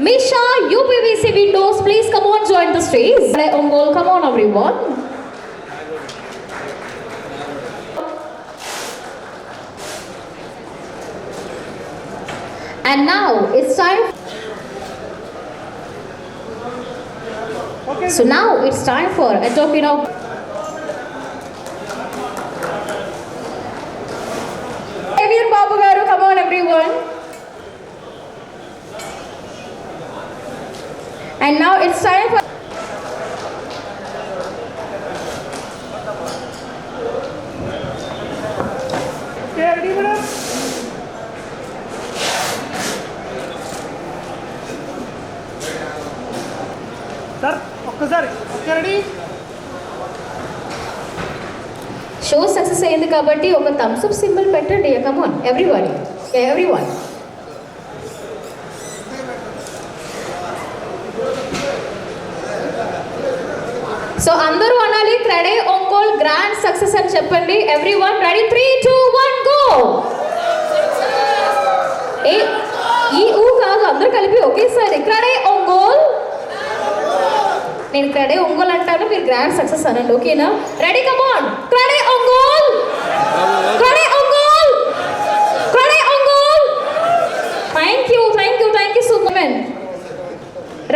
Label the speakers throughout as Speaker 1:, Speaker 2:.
Speaker 1: Misha, UPVC Windows, please come on, join the stage. Come on, everyone. And now it's time. So now it's time for a token of And now it's time for
Speaker 2: ready madam sir ఒక్కసారి ఒక్క ready.
Speaker 1: Show success అయింది కాబట్టి ఒక thumbs up symbol పెట్టండి come on everybody everyone so అందరూ అనాలి CREDAI Ongole grand success అని చెప్పండి. Everyone ready three two one go ఏ ఈ ఊ కాదు అందరూ కలిపి ఒకేసారి. క్రెడే ఒంగోల్. నేను క్రెడే ఒంగోల్ అంటాను మీరు గ్రాండ్ సక్సెస్ అనండి. ఓకేనా? Ready come on CREDAI Ongole. CREDAI Ongole. CREDAI Ongole. Thank you thank you thank you so much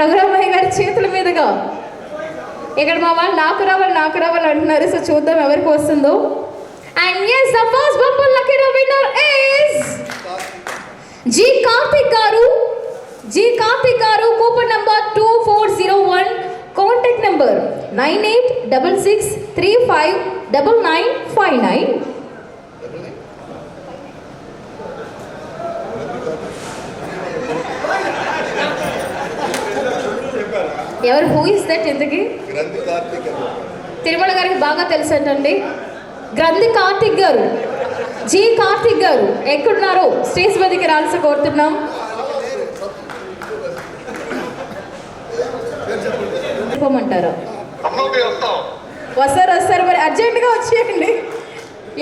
Speaker 1: Raghuramaiah గారి చేతుల మీదుగా. ఇక్కడ మా వాళ్ళు నాకు రావాలి నాకు రావాలి అంటున్నారు. సో చూద్దాం ఎవరికి వస్తుందో. And yes the first bumper lucky winner is G Karthik గారు జి కార్తిక్ గారు coupon number two four zero one contact number nine eight double six three five double nine five nine ఎవరు? హూ ఇస్ దట్
Speaker 3: అని.
Speaker 1: తిరుమల గారికి బాగా తెలుసంటండి. గ్రంథి కార్తిక్ గారు. G Karthik గారు. ఎక్కడున్నారో? స్టేజ్ మీదకి రాల్సి కోరుతున్నాం. చెప్పమంటారా వస్తారు వస్తారు. మరి అర్జెంటుగా వచ్చేయండి.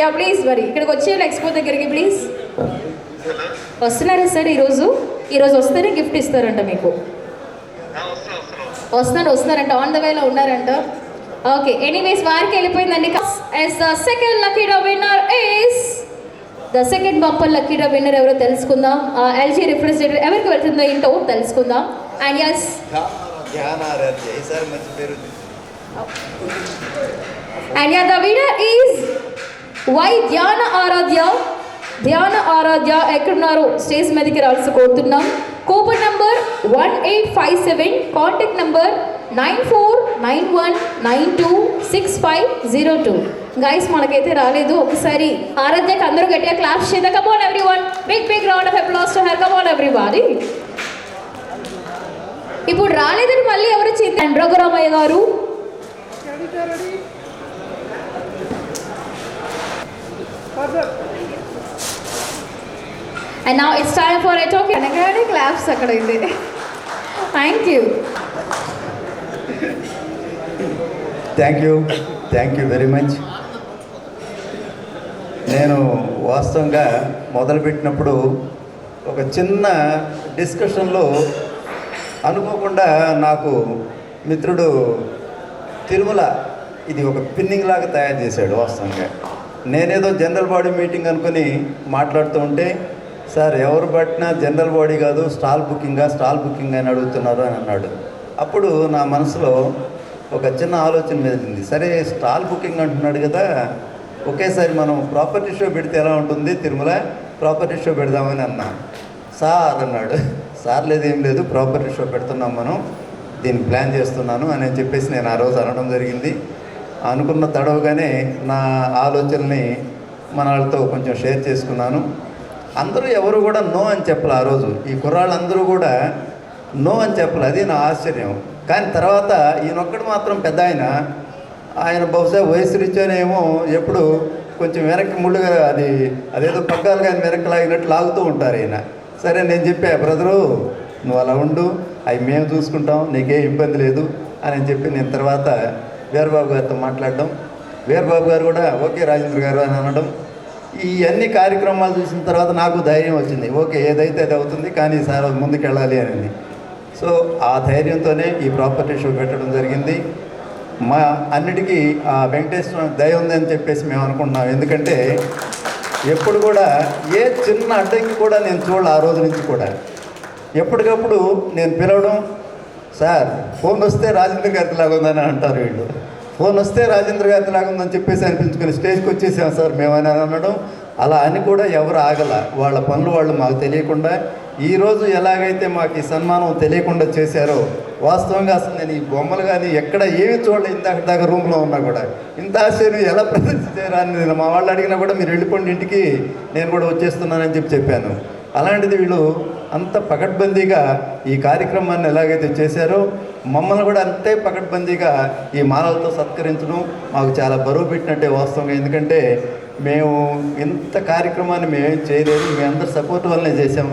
Speaker 1: యా ప్లీజ్ మరి. ఇక్కడికి వచ్చేయండి ఎక్స్పో దగ్గరికి ప్లీజ్ వస్తున్నారా సార్ ఈరోజు? ఈరోజు వస్తేనే గిఫ్ట్ ఇస్తారంట మీకు. వస్తున్నారు వస్తున్నారంట ఆన్ ద వేలో ఉన్నారంట. ఓకే ఎనీవేస్ వారికి వెళ్ళిపోయిందండి. Yes the second lucky draw winner is the second bumper lucky draw winner ఎవరో తెలుసుకుందాం. ఎల్జీ రిఫ్రిజిరేటర్ ఎవరికి వెళ్తుందో ఏంటో తెలుసుకుందాం.
Speaker 3: And yes
Speaker 1: and ya the winner is Y Dhyana Aaradhya Dhyana Aaradhya ఎక్కడున్నారో? స్టేజ్ మీదకి రావాల్సి కోరుతున్నాం. Coupon number one eight five seven contact number nine four nine one nine two six five zero two guys మనకైతే రాలేదు. ఒకసారి ఆరాధ్యకి అందరూ గట్టిగా క్లాప్స్ చేద్దాం. Come on everyone big big round of applause to her come on everybody ఇప్పుడు రాలేదని మళ్ళీ ఎవరు చేద్దాం? రఘురామయ్య గారు. And now it's time for at okay అనగానే క్లాప్స్ అక్కడ ఇది thank you
Speaker 3: thank you thank you very much నేను వాస్తవంగా మొదలుపెట్టినప్పుడు ఒక చిన్న డిస్కషన్లో అనుకోకుండా నాకు మిత్రుడు తిరుమల ఇది ఒక పిన్నింగ్ లాగా తయారు చేశాడు వాస్తవంగా. నేనేదో జనరల్ బాడీ మీటింగ్ అనుకుని మాట్లాడుతూ ఉంటే సార్ ఎవరు పట్టినా జనరల్ బాడీ కాదు స్టాల్ బుకింగా స్టాల్ బుకింగ్ అని అడుగుతున్నారు అని అన్నాడు. అప్పుడు నా మనసులో ఒక చిన్న ఆలోచన మెదిలింది సరే స్టాల్ బుకింగ్ అంటున్నాడు కదా ఒకేసారి మనం ప్రాపర్టీ షో పెడితే ఎలా ఉంటుంది? తిరుమల ప్రాపర్టీ షో పెడదామని అన్నా. సార్ అన్నాడు. సార్ లేదు ఏం లేదు ప్రాపర్టీ షో పెడుతున్నాం మనం దీన్ని ప్లాన్ చేస్తున్నాను అని చెప్పేసి నేను ఆ రోజు అనడం జరిగింది. అనుకున్న తడవగానే నా ఆలోచనని మన వాళ్ళతో కొంచెం షేర్ చేసుకున్నాను. అందరూ ఎవరు కూడా నో అని చెప్పలే ఆ రోజు. ఈ కుర్రాళ్ళందరూ కూడా నో అని చెప్పలే. అది నా ఆశ్చర్యం. కానీ తర్వాత ఈయనొక్కడు మాత్రం పెద్ద ఆయన. ఆయన బహుశా వయసు రీత్యానేమో ఎప్పుడు కొంచెం వెనక్కి ముళ్ళుగా అది అదేదో పగ్గాలు కానీ వెనక్కి లాగినట్టు లాగుతూ ఉంటారు ఆయన సరే నేను చెప్పా బ్రదరు నువ్వు అలా ఉండు. అవి మేము చూసుకుంటాం. నీకే ఇబ్బంది లేదు. అని చెప్పి నేను తర్వాత వీరబాబు గారితో మాట్లాడడం. వీరబాబు గారు కూడా ఓకే రాజేంద్ర గారు అని అనడం. ఈ అన్ని కార్యక్రమాలు చూసిన తర్వాత నాకు ధైర్యం వచ్చింది. ఓకే ఏదైతే అది అవుతుంది కానీ సార్ అది అనేది. అని సో ఆ ధైర్యంతోనే ఈ ప్రాపర్టీ షో పెట్టడం జరిగింది. మా అన్నిటికీ ఆ వెంకటేశ్వర దయ ఉందని చెప్పేసి మేము అనుకుంటున్నాం. ఎందుకంటే ఎప్పుడు కూడా ఏ చిన్న అడ్డంకి కూడా నేను చూడాలి ఆ రోజు నుంచి కూడా. ఎప్పటికప్పుడు నేను పిలవడం సార్ ఫోన్ వస్తే రాజేంద్ర గారికి లాగా ఉందని అంటారు వీళ్ళు. ఫోన్ వస్తే రాజేంద్ర గారి లాగా ఉందని చెప్పేసి అనిపించుకొని స్టేజ్కి వచ్చేసాం సార్ మేమని అనడం. అలా అని కూడా ఎవరు ఆగల. వాళ్ళ పనులు వాళ్ళు మాకు తెలియకుండా ఈరోజు ఎలాగైతే మాకు ఈ సన్మానం తెలియకుండా చేశారో వాస్తవంగా అసలు నేను ఈ బొమ్మలు కానీ ఎక్కడ ఏమి చూడలేదు ఇందాక దాకా రూమ్లో ఉన్నా కూడా. ఇంత ఆశ్చర్యం ఎలా ప్రదర్శించారా అని నేను మా వాళ్ళు అడిగినా కూడా మీరు వెళ్ళిపోండి ఇంటికి నేను కూడా వచ్చేస్తున్నానని చెప్పి చెప్పాను. అలాంటిది వీళ్ళు అంత పకడ్బందీగా ఈ కార్యక్రమాన్ని ఎలాగైతే చేశారో మమ్మల్ని కూడా అంతే పకడ్బందీగా ఈ మాలలతో సత్కరించడం మాకు చాలా బరువు పెట్టినట్టే వాస్తవంగా. ఎందుకంటే మేము ఇంత కార్యక్రమాన్ని మేమేం చేయలేదు. మీ అందరి సపోర్ట్ వల్లనే చేసాం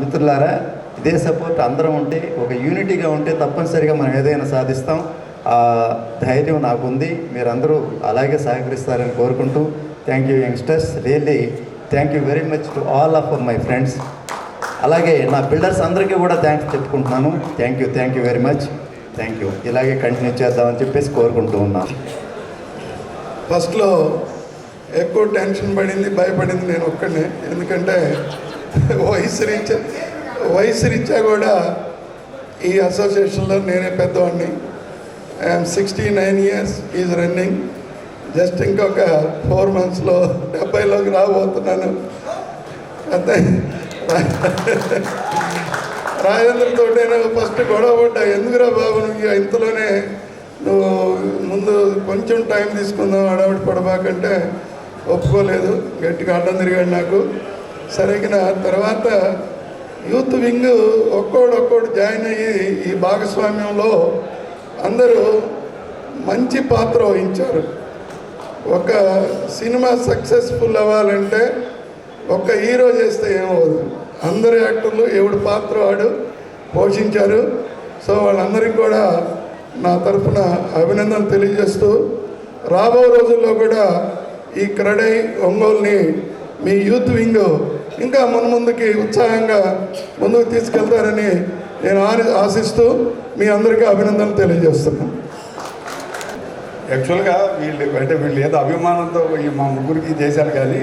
Speaker 3: మిత్రులారా ఇదే సపోర్ట్ అందరం ఉంటే ఒక యూనిటీగా ఉంటే తప్పనిసరిగా మనం ఏదైనా సాధిస్తాం. ఆ ధైర్యం నాకుంది. మీరందరూ అలాగే సహకరిస్తారని కోరుకుంటూ thank you youngsters. Really thank you very much to all of my friends అలాగే నా బిల్డర్స్ అందరికీ కూడా థ్యాంక్స్ చెప్పుకుంటున్నాను. Thank you thank you very much thank you ఇలాగే కంటిన్యూ చేద్దామని చెప్పేసి కోరుకుంటూ ఉన్నాను.
Speaker 4: ఫస్ట్లో ఎక్కువ టెన్షన్ పడింది భయపడింది నేను ఒక్కడే ఎందుకంటే వయసు రీత్యా వయసు రీత్యా కూడా ఈ అసోసియేషన్లో నేనే పెద్దవాడిని. I'm sixty nine years is running just ఇంకొక ఫోర్ మంత్స్లో డెబ్బైలోకి రాబోతున్నాను. అంతే. రాజేంద్రతో నేను ఫస్ట్ గొడవ పడ్డా ఎందుకురా బాబు నువ్వు ఇంతలోనే నువ్వు ముందు కొంచెం టైం తీసుకుందాం అడవిడి పడబాకంటే ఒప్పుకోలేదు గట్టిగా అడ్డం తిరిగాడు నాకు. సరిగిన తర్వాత యూత్ వింగ్ ఒక్కోడు ఒక్కోడు జాయిన్ అయ్యి ఈ భాగస్వామ్యంలో అందరూ మంచి పాత్ర వహించారు. ఒక సినిమా సక్సెస్ఫుల్ అవ్వాలంటే ఒక్క హీరో చేస్తే ఏమవుదు అందరు యాక్టర్లు ఎవడు పాత్ర వాడు పోషించారు. సో వాళ్ళందరికీ కూడా నా తరఫున అభినందనలు తెలియజేస్తూ రాబో రోజుల్లో కూడా ఈ క్రడై ఒంగోలుని మీ యూత్ వింగ్ ఇంకా మున్ముందుకి ఉత్సాహంగా ముందుకు తీసుకెళ్తారని నేను ఆని- ఆశిస్తూ మీ అందరికీ అభినందనలు తెలియజేస్తున్నాను.
Speaker 5: యాక్చువల్గా వీళ్ళు అంటే వీళ్ళు ఏదో అభిమానంతో ఈ మా ముగ్గురికి చేశారు కానీ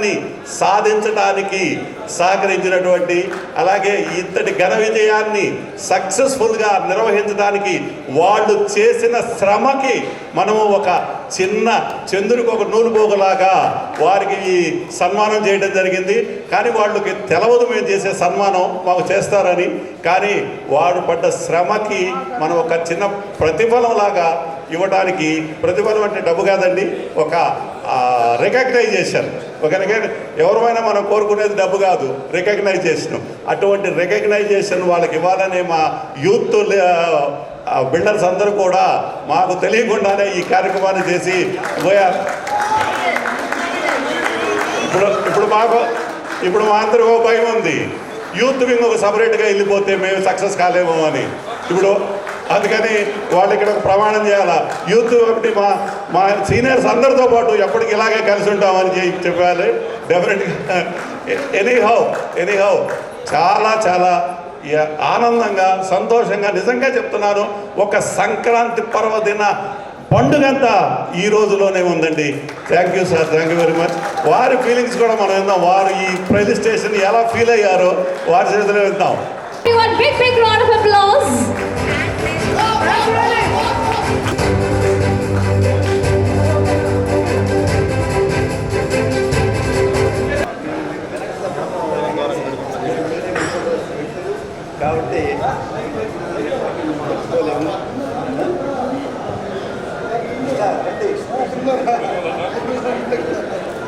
Speaker 6: విజయాన్ని సాధించడానికి సహకరించినటువంటి అలాగే ఇంతటి ఘన విజయాన్ని సక్సెస్ఫుల్గా నిర్వహించడానికి వాళ్ళు చేసిన శ్రమకి మనము ఒక చిన్న చంద్రుడికి ఒక నూలుపోగులాగా వారికి ఈ సన్మానం చేయడం జరిగింది. కానీ వాళ్ళకి తెలవదు మేము చేసే సన్మానం మాకు చేస్తారని. కానీ వాడు పడ్డ శ్రమకి మనం ఒక చిన్న ప్రతిఫలంలాగా ఇవ్వడానికి ప్రతిఫలం అంటే డబ్బు కాదండి ఒక రికగ్నైజేషన్ ఒక ఎవరైనా ఎవరిమైనా మనం కోరుకునేది డబ్బు కాదు రికగ్నైజేషన్ అటువంటి రికగ్నైజేషన్ వాళ్ళకి ఇవ్వాలనే మా యూత్ బిల్డర్స్ అందరూ కూడా మాకు తెలియకుండానే ఈ కార్యక్రమాన్ని చేసి పోయారు. ఇప్పుడు ఇప్పుడు మాకు ఇప్పుడు మా అందరికీ భయం ఉంది. యూత్ వింగ్ ఒక సపరేట్గా వెళ్ళిపోతే మేము సక్సెస్ కాలేమో అని. ఇప్పుడు అందుకని వాళ్ళు ఇక్కడ ప్రమాణం చేయాలా? యూత్ ఒకటి మా మా సీనియర్స్ అందరితో పాటు ఎప్పటికి ఇలాగే కలిసి ఉంటామని చెప్పి చెప్పాలి. డెఫినెట్గా ఎనీ హౌ ఎనీ హౌ చాలా చాలా ఆనందంగా సంతోషంగా నిజంగా చెప్తున్నాను. ఒక సంక్రాంతి పర్వదిన పండుగంతా ఈ రోజులోనే ఉందండి. Thank you sir thank you very much వారి ఫీలింగ్స్ కూడా మనం విందాం. వారు ఈ ప్రైజ్ స్టేషన్ ఎలా ఫీల్ అయ్యారో వారి చేతిలో విందాం.
Speaker 1: కాబట్టి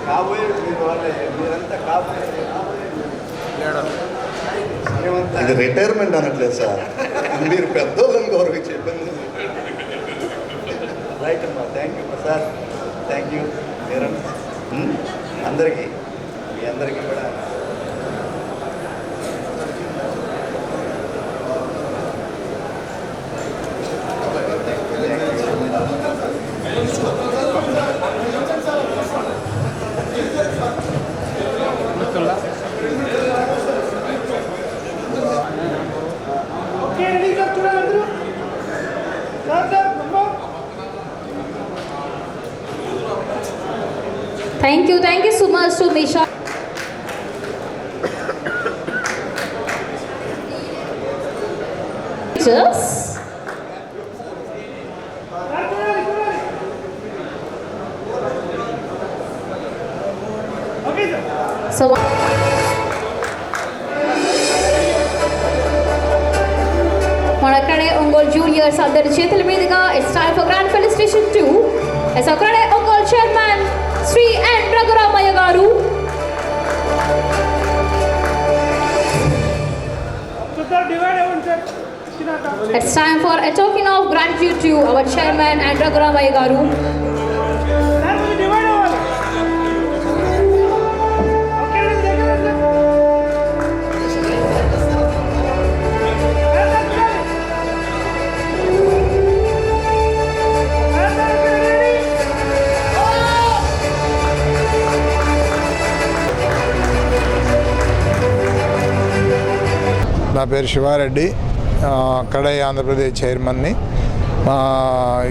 Speaker 3: కాబోయే మీరు కాబోయే
Speaker 6: ఇది రిటైర్మెంట్ అనట్లేదు సార్. మీరు పెద్దోళ్ళని గౌరవించే ఇబ్బంది
Speaker 3: రైట్ అమ్మా thank you sir thank you మీరంతా అందరికీ మీ అందరికీ కూడా
Speaker 1: Just
Speaker 2: సార్ చూడండి చూడండి ఓకే సార్
Speaker 1: so మన అక్కడే ఒంగోలు జూనియర్స్ అందరి చేతుల మీదుగా it's time for grand felicitation to S అక్కడే ఒంగోలు చైర్మన్ శ్రీ ఎన్ రఘురామయ్య గారు
Speaker 2: డివైడ్ అవ్వాలి ఓకే రెడీ దగ్గర రండి. సార్, సార్, చూడండి. సార్, సార్, ఇక్కడ రెడీ.
Speaker 7: నా పేరు శివారెడ్డి ఆ, కడై ఆంధ్రప్రదేశ్ చైర్మన్ని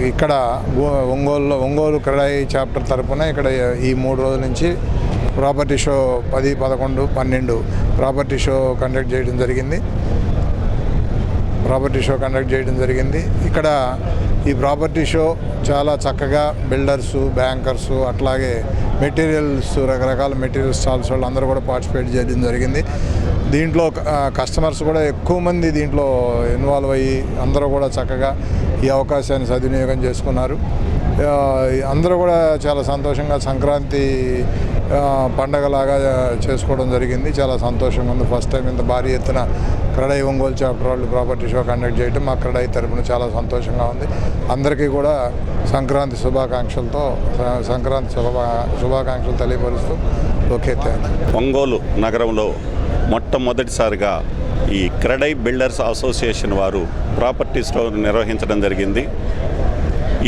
Speaker 7: ఇక్కడ ఒ- ఒంగోలులో ఒంగోలు కడాయి చాప్టర్ తరపున ఇక్కడ ఈ మూడు రోజుల నుంచి ప్రాపర్టీ షో పది పదకొండు పన్నెండు ప్రాపర్టీ షో కండక్ట్ చేయడం జరిగింది. ప్రాపర్టీ షో కండక్ట్ చేయడం జరిగింది. ఇక్కడ ఈ ప్రాపర్టీ షో చాలా చక్కగా బిల్డర్సు బ్యాంకర్సు అట్లాగే మెటీరియల్స్ రకరకాల మెటీరియల్ స్టాల్స్ వాళ్ళు అందరూ కూడా పార్టిసిపేట్ చేయడం జరిగింది. దీంట్లో కస్టమర్స్ కూడా ఎక్కువ మంది దీంట్లో ఇన్వాల్వ్ అయ్యి అందరూ కూడా చక్కగా ఈ అవకాశాన్ని సద్వినియోగం చేసుకున్నారు. అందరూ కూడా చాలా సంతోషంగా సంక్రాంతి పండగలాగా చేసుకోవడం జరిగింది. చాలా సంతోషంగా ఉంది. ఫస్ట్ టైం ఇంత భారీ ఎత్తున క్రడై ఒంగోలు చాప్టర్ వాళ్ళు ప్రాపర్టీ షో కండక్ట్ చేయడం మా క్రడై తరపున చాలా సంతోషంగా ఉంది. అందరికీ కూడా సంక్రాంతి శుభాకాంక్షలతో సంక్రాంతి శుభా శుభాకాంక్షలు తెలియపరుస్తూ ఓకే
Speaker 6: ఒంగోలు నగరంలో మొట్టమొదటిసారిగా ఈ క్రడై బిల్డర్స్ అసోసియేషన్ వారు ప్రాపర్టీ స్టోర్ నిర్వహించడం జరిగింది.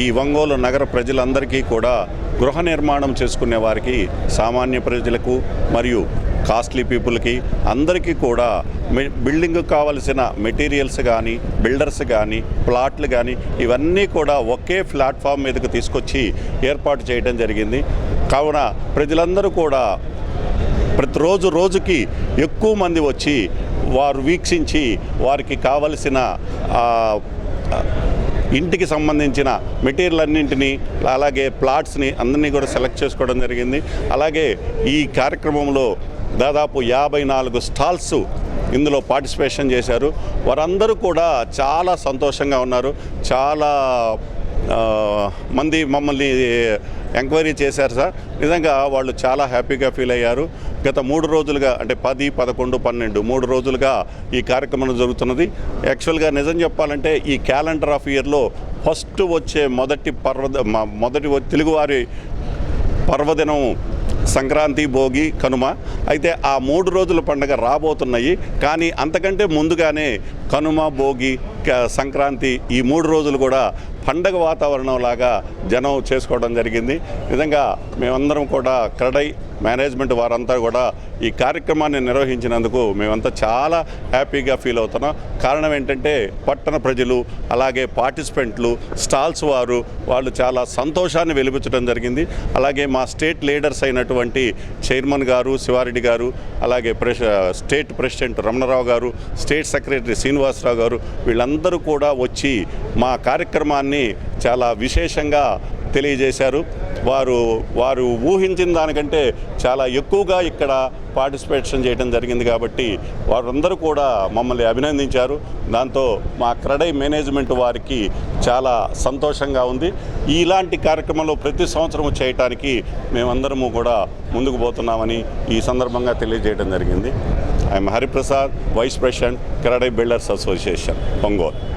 Speaker 6: ఈ ఒంగోలు నగర ప్రజలందరికీ కూడా గృహ నిర్మాణం చేసుకునే వారికి సామాన్య ప్రజలకు మరియు కాస్ట్లీ పీపుల్కి అందరికీ కూడా బిల్డింగ్ కావలసిన మెటీరియల్స్ కానీ బిల్డర్స్ కానీ ప్లాట్లు కానీ ఇవన్నీ కూడా ఒకే ప్లాట్ఫామ్ మీదకు తీసుకొచ్చి ఏర్పాటు చేయడం జరిగింది. కావున ప్రజలందరూ కూడా ప్రతిరోజు రోజుకి ఎక్కువ మంది వచ్చి వారు వీక్షించి వారికి కావలసిన ఇంటికి సంబంధించిన మెటీరియల్ అన్నింటినీ అలాగే ప్లాట్స్ని అందరినీ కూడా సెలెక్ట్ చేసుకోవడం జరిగింది. అలాగే ఈ కార్యక్రమంలో దాదాపు యాభై నాలుగు స్టాల్స్ ఇందులో పార్టిసిపేషన్ చేశారు. వారందరూ కూడా చాలా సంతోషంగా ఉన్నారు. చాలా మంది మమ్మల్ని ఎంక్వైరీ చేశారు సార్. నిజంగా వాళ్ళు చాలా హ్యాపీగా ఫీల్ అయ్యారు. గత మూడు రోజులుగా అంటే పది పదకొండు పన్నెండు మూడు రోజులుగా ఈ కార్యక్రమం జరుగుతున్నది. యాక్చువల్గా నిజం చెప్పాలంటే ఈ క్యాలెండర్ ఆఫ్ ఇయర్లో ఫస్ట్ వచ్చే మొదటి పర్వద మొదటి తెలుగువారి పర్వదినం సంక్రాంతి భోగి కనుమ. అయితే ఆ మూడు రోజుల పండుగ రాబోతున్నాయి. కానీ అంతకంటే ముందుగానే కనుమ భోగి సంక్రాంతి ఈ మూడు రోజులు కూడా పండగ వాతావరణం లాగా జనం చేసుకోవడం జరిగింది. నిజంగా మేమందరం కూడా క్రడై మేనేజ్మెంట్ వారంతా కూడా ఈ కార్యక్రమాన్ని నిర్వహించినందుకు మేమంతా చాలా హ్యాపీగా ఫీల్ అవుతున్నాం. కారణం ఏంటంటే పట్టణ ప్రజలు అలాగే పార్టిసిపెంట్లు స్టాల్స్ వారు వాళ్ళు చాలా సంతోషాన్ని వెలిపించడం జరిగింది. అలాగే మా స్టేట్ లీడర్స్ అయినటువంటి చైర్మన్ గారు శివారెడ్డి గారు అలాగే ప్రెస్ స్టేట్ ప్రెసిడెంట్ రమణరావు గారు స్టేట్ సెక్రటరీ శ్రీనివాసరావు గారు వీళ్ళందరూ అందరూ కూడా వచ్చి మా కార్యక్రమాన్ని చాలా విశేషంగా తెలియజేశారు. వారు వారు ఊహించిన దానికంటే చాలా ఎక్కువగా ఇక్కడ పార్టిసిపేషన్ చేయడం జరిగింది కాబట్టి వారందరూ కూడా మమ్మల్ని అభినందించారు. దాంతో మా క్రడై మేనేజ్మెంట్ వారికి చాలా సంతోషంగా ఉంది. ఇలాంటి కార్యక్రమంలో ప్రతి సంవత్సరం చేయటానికి మేమందరము కూడా ముందుకు పోతున్నామని ఈ సందర్భంగా తెలియజేయడం జరిగింది. I am Hariprasad, Vice President, Karate Builders Association, Pangol.